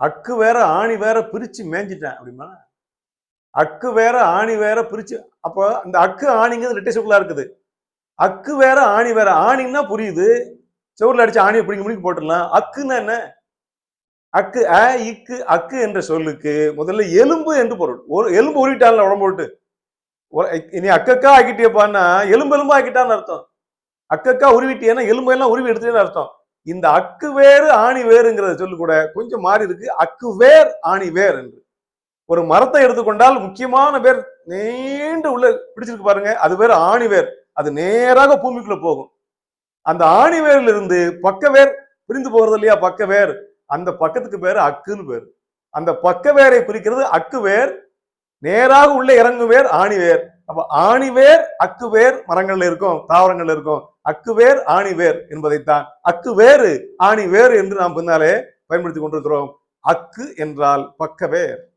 அக்கு வேற ஆணி வேற பிரிச்சு மேய்ஞ்சிட்டேன் அப்படிமா அக்கு வேற ஆணி வேற பிரிச்சு அப்போ அந்த அக்கு ஆணிங்கிறது ரெட்டை இருக்குது. அக்கு வேற ஆணி வேற ஆணின்னா புரியுது. செவுரில் அடிச்சு ஆணியை பிடிங்க பிடிங்க போட்டுடலாம். அக்குன்னா என்ன? அக்கு அ இக்கு அக்கு என்ற சொல்லுக்கு முதல்ல எலும்பு என்று பொருள். ஒரு எலும்பு உருவிட்டான்ல உடம்பு போட்டு இனி அக்கக்கா ஆக்கிட்டியப்பான்னா எலும்பு எலும்பு ஆக்கிட்டான்னு அர்த்தம். அக்கக்கா உருவிட்டியன்னா எலும்பு எல்லாம் உருவி எடுத்துட்டேன்னு அர்த்தம். இந்த அக்கு வேறு ஆணி வேறுங்கிறத சொல்லு கூட கொஞ்சம் மாறி இருக்கு. அக்கு வேர் ஆணி வேர் என்று. ஒரு மரத்தை எடுத்துக்கொண்டால் முக்கியமான பேர் நீண்டு உள்ள பிடிச்சிருக்கு பாருங்க. அது பேர் ஆணிவேர் அது நேராக பூமிக்குள்ள போகும். அந்த ஆணிவேர்ல இருந்து பக்கவேர் பிரிந்து போறது இல்லையா? பக்கவேர் அந்த பக்கத்துக்கு பேர் அக்குன்னு பேரு. அந்த பக்கவேரை குறிக்கிறது அக்கு வேர் நேராக உள்ள இறங்கும் வேர் ஆணிவேர் அப்ப ஆணி வேர் அக்கு வேர் மரங்கள்ல இருக்கும் தாவரங்கள்ல இருக்கும். அக்கு வேர் ஆணி வேர் என்பதைத்தான். அக்கு வேறு ஆணி வேறு என்று நாம் பின்னாலே பயன்படுத்தி கொண்டிருக்கிறோம். அக்கு என்றால் பக்க வேர்